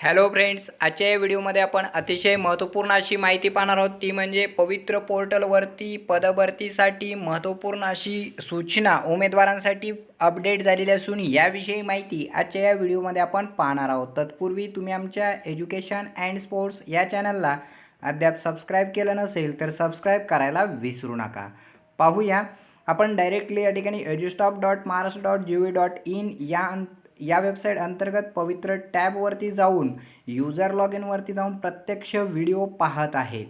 Hello friends आजच्या या व्हिडिओमध्ये आपण अतिशय महत्त्वपूर्ण अशी माहिती पाहणार आहोत. ती म्हणजे पवित्र पोर्टलवरती पदभरतीसाठी महत्त्वपूर्ण अशी सूचना उमेदवारांसाठी अपडेट झालेली असून याविषयी माहिती आजच्या या व्हिडिओमध्ये आपण पाहणार आहोत. तत्पूर्वी तुम्ही आमच्या एज्युकेशन अँड स्पोर्ट्स या चॅनलला अद्याप सबस्क्राईब केलं नसेल तर सबस्क्राईब करायला विसरू नका. पाहूया. आपण डायरेक्टली या ठिकाणी edustop dot Maharashtra dot G V dot in या या वेबसाईट अंतर्गत पवित्र टॅबवरती जाऊन युजर लॉग इनवरती जाऊन प्रत्यक्ष व्हिडिओ पाहत आहे.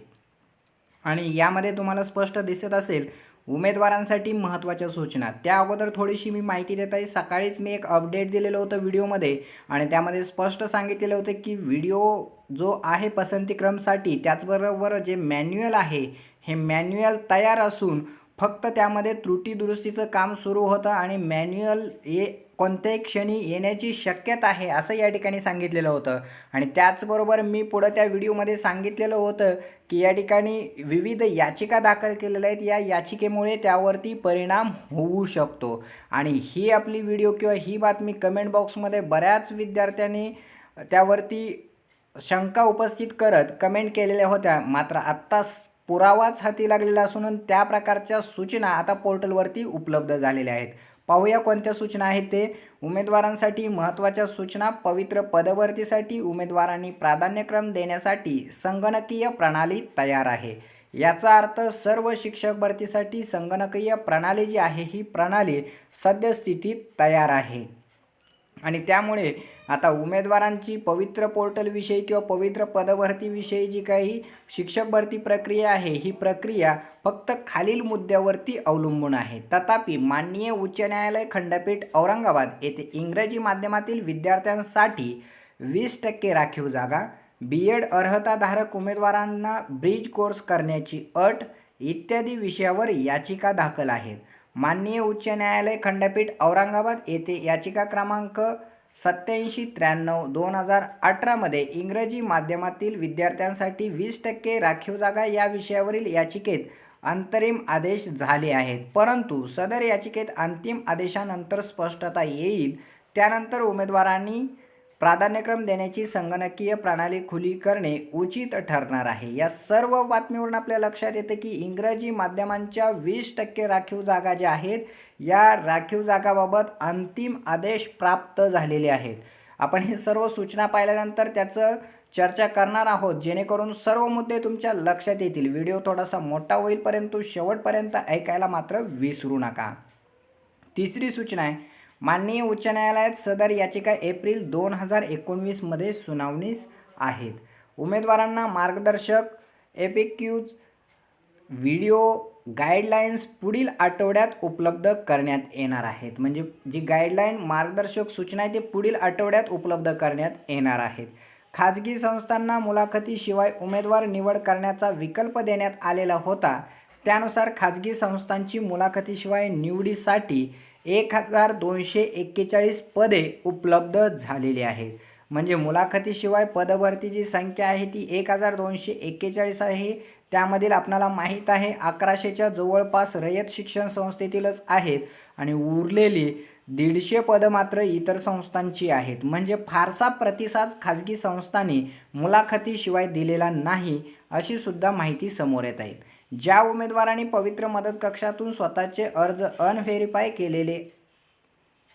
आणि यामध्ये तुम्हाला स्पष्ट दिसत असेल उमेदवारांसाठी महत्त्वाच्या सूचना. त्या अगोदर थोडीशी मी माहिती देत आहे. सकाळीच मी एक अपडेट दिलेलं होतं व्हिडिओमध्ये आणि त्यामध्ये स्पष्ट सांगितलेलं होतं की व्हिडिओ जो आहे पसंतीक्रमसाठी त्याचबरोबर जे मॅन्युअल आहे हे मॅन्युअल तयार असून फक्त त्यामध्ये त्रुटी दुरुस्तीचं काम सुरू होतं आणि मॅन्युअल ये कोणत्याही क्षणी येण्याची शक्यता आहे असं या ठिकाणी सांगितलेलं होतं. आणि त्याचबरोबर मी पुढं त्या व्हिडिओमध्ये सांगितलेलं होतं की या ठिकाणी विविध याचिका दाखल केलेल्या आहेत. या याचिकेमुळे त्यावरती परिणाम होऊ शकतो. आणि ही आपली व्हिडिओ किंवा ही बातमी कमेंट बॉक्समध्ये बऱ्याच विद्यार्थ्यांनी त्यावरती शंका उपस्थित करत कमेंट केलेल्या होत्या. मात्र आत्ता पुरावाच हाती लागलेला असून त्या प्रकारच्या सूचना आता पोर्टलवरती उपलब्ध झालेल्या आहेत. पाहूया कोणत्या सूचना आहेत ते. उमेदवारांसाठी महत्त्वाच्या सूचना. पवित्र पदभरतीसाठी उमेदवारांनी प्राधान्यक्रम देण्यासाठी संगणकीय प्रणाली तयार आहे. याचा अर्थ सर्व शिक्षक भरतीसाठी संगणकीय प्रणाली जी आहे ही प्रणाली सद्यस्थितीत तयार आहे. आणि त्यामुळे आता उमेदवारांची पवित्र पोर्टलविषयी किंवा पवित्र पदभरतीविषयी जी काही शिक्षक भरती प्रक्रिया आहे ही प्रक्रिया फक्त खालील मुद्द्यावरती अवलंबून आहे. तथापि माननीय उच्च न्यायालय खंडपीठ औरंगाबाद येथे इंग्रजी माध्यमातील विद्यार्थ्यांसाठी वीस टक्के राखीव जागा बी एड अर्हताधारक उमेदवारांना ब्रिज कोर्स करण्याची अट इत्यादी विषयावर याचिका दाखल आहेत. माननीय उच्च न्यायालय खंडपीठ औरंगाबाद येथे याचिका क्रमांक सत्याऐंशी त्र्याण्णव दोन हजार अठरामध्ये इंग्रजी माध्यमातील विद्यार्थ्यांसाठी वीस टक्के राखीव जागा या विषयावरील याचिकेत अंतरिम आदेश झाले आहेत. परंतु सदर याचिकेत अंतिम आदेशानंतर स्पष्टता येईल. त्यानंतर उमेदवारांनी प्राधान्यक्रम देण्याची संगणकीय प्रणाली खुली करणे उचित ठरणार आहे. या सर्व बातमीवरून आपल्या लक्षात येते की इंग्रजी माध्यमांच्या वीस टक्के राखीव जागा ज्या आहेत या राखीव जागाबाबत अंतिम आदेश प्राप्त झालेले आहेत. आपण हे सर्व सूचना पाहिल्यानंतर त्याचं चर्चा करणार आहोत. जेणेकरून सर्व मुद्दे तुमच्या लक्षात येतील. व्हिडिओ थोडासा मोठा होईल परंतु शेवटपर्यंत ऐकायला मात्र विसरू नका. तिसरी सूचना आहे माननीय उच्च न्यायालयात सदर याचिका एप्रिल दोन हजार एकोणवीसमध्ये सुनावणीस आहेत. उमेदवारांना मार्गदर्शक एपिक्यूज व्हिडिओ गाईडलाईन्स पुढील आठवड्यात उपलब्ध करण्यात येणार आहेत. म्हणजे जी गाईडलाईन मार्गदर्शक सूचना आहे ते पुढील आठवड्यात उपलब्ध करण्यात येणार आहेत. खाजगी संस्थांना मुलाखतीशिवाय उमेदवार निवड करण्याचा विकल्प देण्यात आलेला होता. त्यानुसार खाजगी संस्थांची मुलाखतीशिवाय निवडीसाठी एक हजार दोनशे एक्केचाळीस पदे उपलब्ध झालेली आहेत. म्हणजे मुलाखतीशिवाय पदभरतीची संख्या आहे ती एक हजार दोनशे एक्केचाळीस आहे. त्यामधील आपणाला माहीत आहे अकराशेच्या जवळपास रयत शिक्षण संस्थेतीलच आहेत आणि उरलेली दीडशे पदं मात्र इतर संस्थांची आहेत. म्हणजे फारसा प्रतिसाद खाजगी संस्थांनी मुलाखतीशिवाय दिलेला नाही अशी सुद्धा माहिती समोर येत आहे. ज्या उमेदवारांनी पवित्र मदत कक्षातून स्वतःचे अर्ज अनव्हेरीफाय केलेले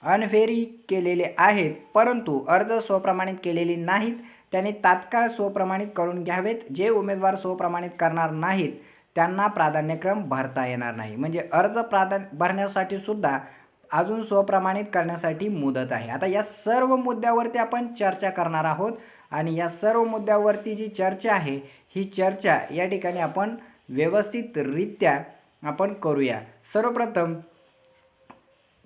अनव्हेरी केलेले आहेत परंतु अर्ज स्वप्रमाणित केलेले नाहीत त्यांनी तात्काळ स्वप्रमाणित करून घ्यावेत. जे उमेदवार स्वप्रमाणित करणार नाहीत त्यांना प्राधान्यक्रम भरता येणार नाही. म्हणजे अर्ज प्राधान्य भरण्यासाठी सुद्धा अजून स्वप्रमाणित करण्यासाठी मुदत आहे. आता या सर्व मुद्द्यावरती आपण चर्चा करणार आहोत आणि या सर्व मुद्द्यावरती जी चर्चा आहे ही चर्चा या ठिकाणी आपण व्यवस्थितरित्या आपण करूया. सर्वप्रथम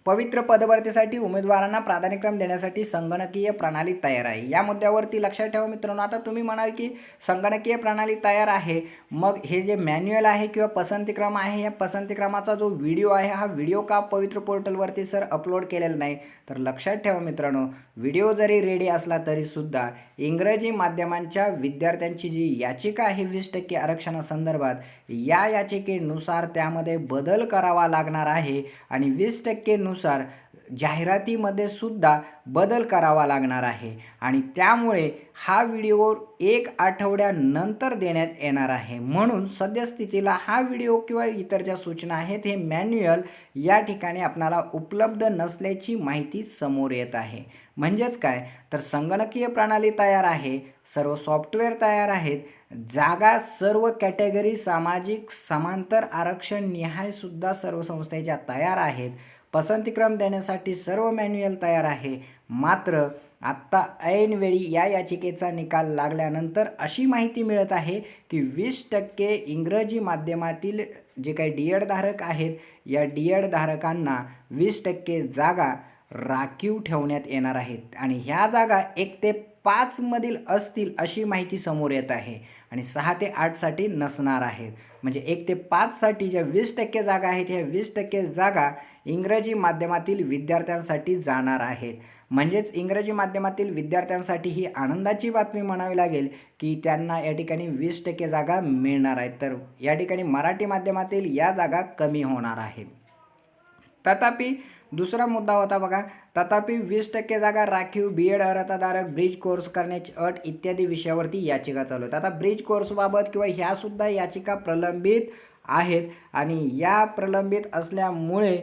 पवित्र पदभरतीसाठी उमेदवारांना प्राधान्यक्रम देण्यासाठी संगणकीय प्रणाली तयार आहे. या मुद्द्यावरती लक्षात ठेवा मित्रांनो. आता तुम्ही म्हणाल की संगणकीय प्रणाली तयार आहे. मग हे जे मॅन्युअल आहे किंवा पसंतीक्रम आहे या पसंतीक्रमाचा जो व्हिडिओ आहे हा व्हिडिओ का पवित्र पोर्टलवरती सर अपलोड केलेला नाही? तर लक्षात ठेवा मित्रांनो. व्हिडिओ जरी रेडी असला तरीसुद्धा इंग्रजी माध्यमांच्या विद्यार्थ्यांची जी याचिका आहे वीस टक्के आरक्षणासंदर्भात या याचिकेनुसार त्यामध्ये बदल करावा लागणार आहे आणि वीस टक्के टक्केनुसार जाहिरातीमध्ये सुद्धा बदल करावा लागणार आहे आणि त्यामुळे हा व्हिडिओ एक आठवड्यानंतर देण्यात येणार आहे. म्हणून सद्यस्थितीला हा व्हिडिओ किंवा इतर ज्या सूचना आहेत हे मॅन्युअल या ठिकाणी आपणाला उपलब्ध नसल्याची माहिती समोर येत आहे. म्हणजेच काय? तर संगणकीय प्रणाली तयार आहे सर्व सॉफ्टवेअर तयार आहेत जागा सर्व कॅटेगरी सामाजिक समांतर आरक्षण निहायसुद्धा सर्व संस्थेच्या तयार आहेत. पसंतीक्रम देण्यासाठी सर्व मॅन्युअल तयार आहे. मात्र आत्ता ऐनवेळी या याचिकेचा निकाल लागल्यानंतर अशी माहिती मिळत आहे की वीस टक्के इंग्रजी माध्यमातील जे काही डी एडधारक आहेत या डी एडधारकांना वीस टक्के जागा राखीव ठेवण्यात येणार आहेत. आणि ह्या जागा एक ते पाचमधील असतील अशी माहिती समोर येत आहे. आणि सहा ते आठसाठी नसणार आहेत. म्हणजे एक ते पाचसाठी ज्या वीस टक्के जागा आहेत ह्या वीस टक्के जागा इंग्रजी माध्यमातील विद्यार्थ्यांसाठी जाणार आहेत. म्हणजेच इंग्रजी माध्यमातील विद्यार्थ्यांसाठी ही आनंदाची बातमी म्हणावी लागेल की त्यांना या ठिकाणी वीस टक्के जागा मिळणार आहेत. तर या ठिकाणी मराठी माध्यमातील या जागा कमी होणार आहेत. तथापि दुसरा मुद्दा होता बघा तथापि वीस टक्के जागा राखीव बी एड अर्हताधारक ब्रिज कोर्स करण्याची अट इत्यादी विषयावरती याचिका चालू आहेत. आता ब्रिज कोर्सबाबत किंवा ह्यासुद्धा याचिका प्रलंबित आहेत आणि या प्रलंबित असल्यामुळे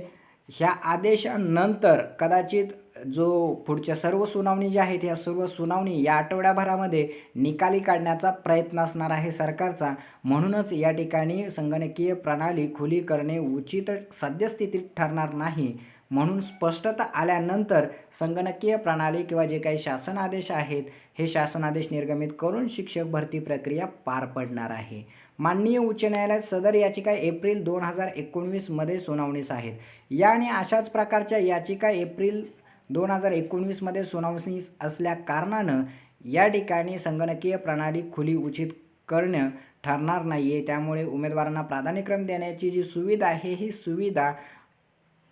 ह्या आदेशानंतर कदाचित जो पुढच्या सर्व सुनावणी ज्या आहेत या सर्व सुनावणी या आठवड्याभरामध्ये निकाली काढण्याचा प्रयत्न असणार आहे सरकारचा. म्हणूनच या ठिकाणी संगणकीय प्रणाली खुली करणे उचित सद्यस्थितीत ठरणार नाही. म्हणून स्पष्टता आल्यानंतर संगणकीय प्रणाली किंवा जे काही शासन आदेश आहेत हे शासन आदेश निर्गमित करून शिक्षक भरती प्रक्रिया पार पडणार आहे. माननीय उच्च न्यायालयात सदर याचिका एप्रिल दोन हजार एकोणवीसमध्ये सुनावणीस आहेत. या आणि अशाच प्रकारच्या याचिका एप्रिल दोन हजार एकोणवीसमध्ये सुनावणीस असल्या कारणानं या ठिकाणी संगणकीय प्रणाली खुली उचित करणं ठरणार नाही आहे त्यामुळे उमेदवारांना प्राधान्यक्रम देण्याची जी सुविधा आहे ही सुविधा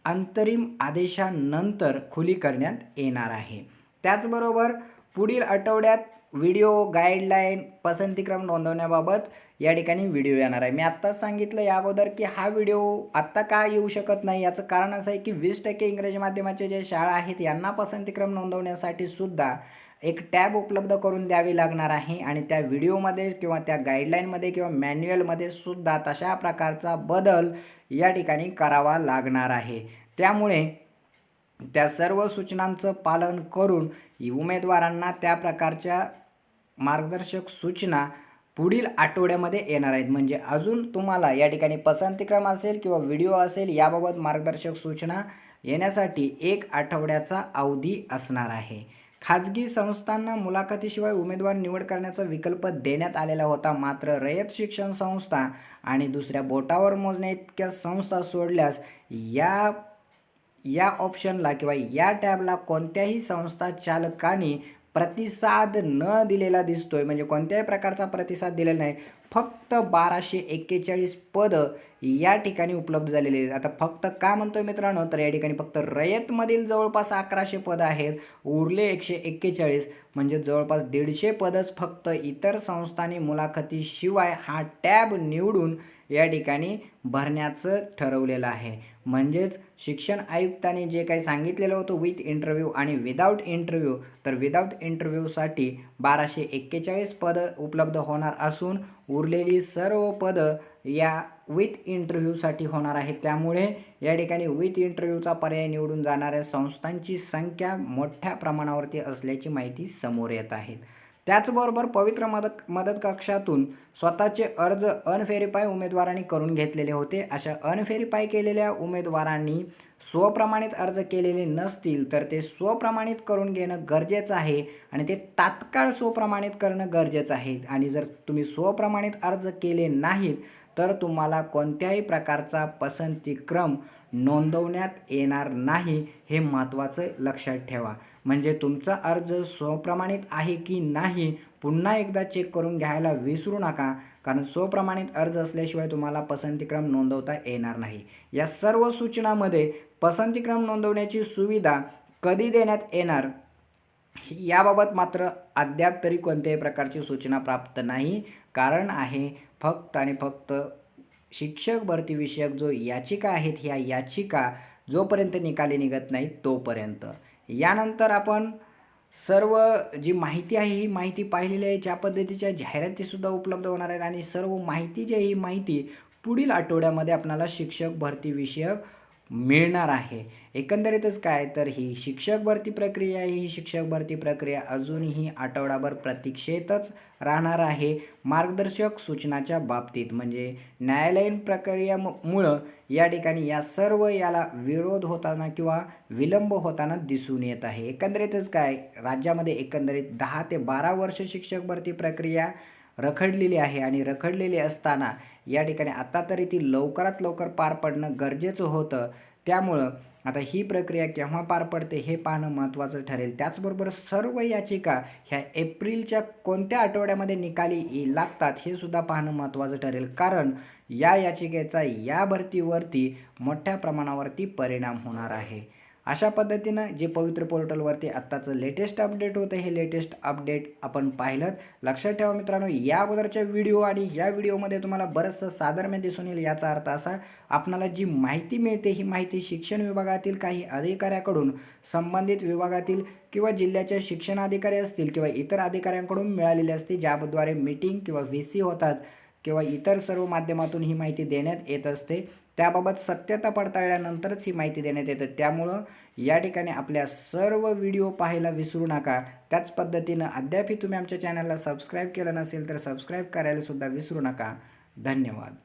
अंतरिम आदेशानंतर खुली करण्यात येणार आहे. त्याचबरोबर पुढील आठवड्यात व्हिडिओ गाईडलाईन पसंतीक्रम नोंदवण्याबाबत या ठिकाणी व्हिडिओ येणार आहे. मी आत्ताच सांगितलं या अगोदर की हा व्हिडिओ आत्ता का येऊ शकत नाही? याचं कारण असं आहे की वीस टक्के इंग्रजी माध्यमाचे जे शाळा आहेत यांना पसंतीक्रम नोंदवण्यासाठी सुद्धा एक टॅब उपलब्ध करून द्यावी लागणार आहे आणि त्या व्हिडिओमध्ये किंवा त्या गाईडलाईनमध्ये किंवा मॅन्युअलमध्ये सुद्धा तशा प्रकारचा बदल या ठिकाणी करावा लागणार आहे. त्यामुळे त्या सर्व सूचनांचं पालन करून उमेदवारांना त्या प्रकारच्या मार्गदर्शक सूचना पुढील आठवड्यामध्ये येणार आहेत. म्हणजे अजून तुम्हाला या ठिकाणी पसंतीक्रम असेल किंवा व्हिडिओ असेल याबाबत मार्गदर्शक सूचना येण्यासाठी एक आठवड्याचा अवधी असणार आहे. खाजगी संस्थांना मुलाखतीशिवाय उमेदवार निवड करण्याचा विकल्प देण्यात आलेला होता. मात्र रयत शिक्षण संस्था आणि दुसऱ्या बोटावर मोजण्या इतक्या संस्था सोडल्यास या या ऑप्शनला किंवा या टॅबला कोणत्याही संस्था चालकाने प्रतिसाद न दिलेला दिसतोय. म्हणजे कोणत्याही प्रकारचा प्रतिसाद दिलेला नाही. फक्त बाराशे एक्केचाळीस पदं या ठिकाणी उपलब्ध झालेली आहेत. आता फक्त का म्हणतोय मित्रांनो? तर या ठिकाणी फक्त रयतमधील जवळपास अकराशे पदं आहेत. उरले एकशे एक्केचाळीस. म्हणजे जवळपास दीडशे पदच फक्त इतर संस्थांनी मुलाखतीशिवाय हा टॅब निवडून या ठिकाणी भरण्याचं ठरवलेलं आहे. म्हणजेच शिक्षण आयुक्ताने जे काही सांगितलेलं होतं विथ इंटरव्ह्यू आणि विदाऊट इंटरव्ह्यू तर विदाऊट इंटरव्ह्यूसाठी बाराशे एक्केचाळीस पदं उपलब्ध होणार असून उरलेली सर्व पदं या विथ इंटरव्ह्यूसाठी होणार आहेत. त्यामुळे या ठिकाणी विथ इंटरव्ह्यूचा पर्याय निवडून जाणाऱ्या संस्थांची संख्या मोठ्या प्रमाणावरती असल्याची माहिती समोर येत आहे. त्याचबरोबर पवित्र मदत मदत कक्षातून स्वतःचे अर्ज अनव्हेरीफाय उमेदवारांनी करून घेतलेले होते. अशा अनव्हेरीफाय केलेल्या उमेदवारांनी स्वप्रमाणित अर्ज केलेले नसतील तर ते स्वप्रमाणित करून घेणं गरजेचं आहे आणि ते तात्काळ स्वप्रमाणित करणं गरजेचं आहे. आणि जर तुम्ही स्वप्रमाणित अर्ज केले नाहीत तर तुम्हाला कोणत्याही प्रकारचा पसंतीक्रम नोंदवण्यात येणार नाही हे महत्त्वाचं लक्षात ठेवा. म्हणजे तुमचा अर्ज स्वप्रमाणित आहे की नाही पुन्हा एकदा चेक करून घ्यायला विसरू नका कारण स्वप्रमाणित अर्ज असल्याशिवाय तुम्हाला पसंतीक्रम नोंदवता येणार नाही. या सर्व सूचनामध्ये पसंतीक्रम नोंदवण्याची सुविधा कधी देण्यात येणार याबाबत मात्र अद्याप तरी कोणत्याही प्रकारची सूचना प्राप्त नाही. कारण आहे फक्त आणि फक्त शिक्षक भरतीविषयक जो याचिका आहेत ह्या याचिका जोपर्यंत निकाली निघत नाही तोपर्यंत. यानंतर आपण सर्व जी माहिती आहे ही माहिती पाहिलेली आहे ज्या पद्धतीच्या जाहिरातीसुद्धा उपलब्ध होणार आहेत आणि सर्व माहिती जी आहे ही माहिती पुढील आठवड्यामध्ये आपणाला शिक्षक भरतीविषयक मिळणार आहे. एकंदरीतच काय? तर ही शिक्षक भरती प्रक्रिया ही शिक्षक भरती प्रक्रिया अजूनही आठवडाभर प्रतीक्षेतच राहणार आहे. मार्गदर्शक सूचनाच्या बाबतीत म्हणजे न्यायालयीन प्रक्रियामुळं या ठिकाणी या सर्व याला विरोध होताना किंवा विलंब होताना दिसून येत आहे. एकंदरीतच काय? राज्यामध्ये एकंदरीत दहा ते बारा वर्ष शिक्षक भरती प्रक्रिया रखडलेली आहे आणि रखडलेली असताना या ठिकाणी आता तरी ती लवकरात लवकर पार पडणं गरजेचं होतं. त्यामुळं आता ही प्रक्रिया केव्हा पार पडते हे पाहणं महत्त्वाचं ठरेल. त्याचबरोबर सर्व याचिका ह्या एप्रिलच्या कोणत्या आठवड्यामध्ये निकाली लागतात हे सुद्धा पाहणं महत्त्वाचं ठरेल. कारण या याचिकेचा या भरतीवरती मोठ्या प्रमाणावरती परिणाम होणार आहे. अशा पद्धतीनं जे पवित्र पोर्टलवरती आत्ताचं लेटेस्ट अपडेट होतं हे लेटेस्ट अपडेट आपण पाहिलं. लक्षात ठेवा मित्रांनो या अगोदरच्या व्हिडिओ आणि या व्हिडिओमध्ये तुम्हाला बरंचसं साधर्म्य दिसून येईल याचा अर्थ असा आपणाला जी माहिती मिळते ही माहिती शिक्षण विभागातील काही अधिकाऱ्याकडून संबंधित विभागातील किंवा जिल्ह्याच्या शिक्षणाधिकारी असतील किंवा इतर अधिकाऱ्यांकडून मिळालेली असते ज्याद्वारे मीटिंग किंवा व्ही सी होतात. किंवा इतर सर्व माध्यमातून ही माहिती देण्यात येत असते. त्याबाबत सत्यता पडताळल्यानंतरच ही माहिती देण्यात येते. त्यामुळं या ठिकाणी आपल्या सर्व व्हिडिओ पाहायला विसरू नका. त्याच पद्धतीनं अद्यापही तुम्ही आमच्या चॅनलला सबस्क्राईब केलं नसेल तर सबस्क्राईब करायला सुद्धा विसरू नका. धन्यवाद.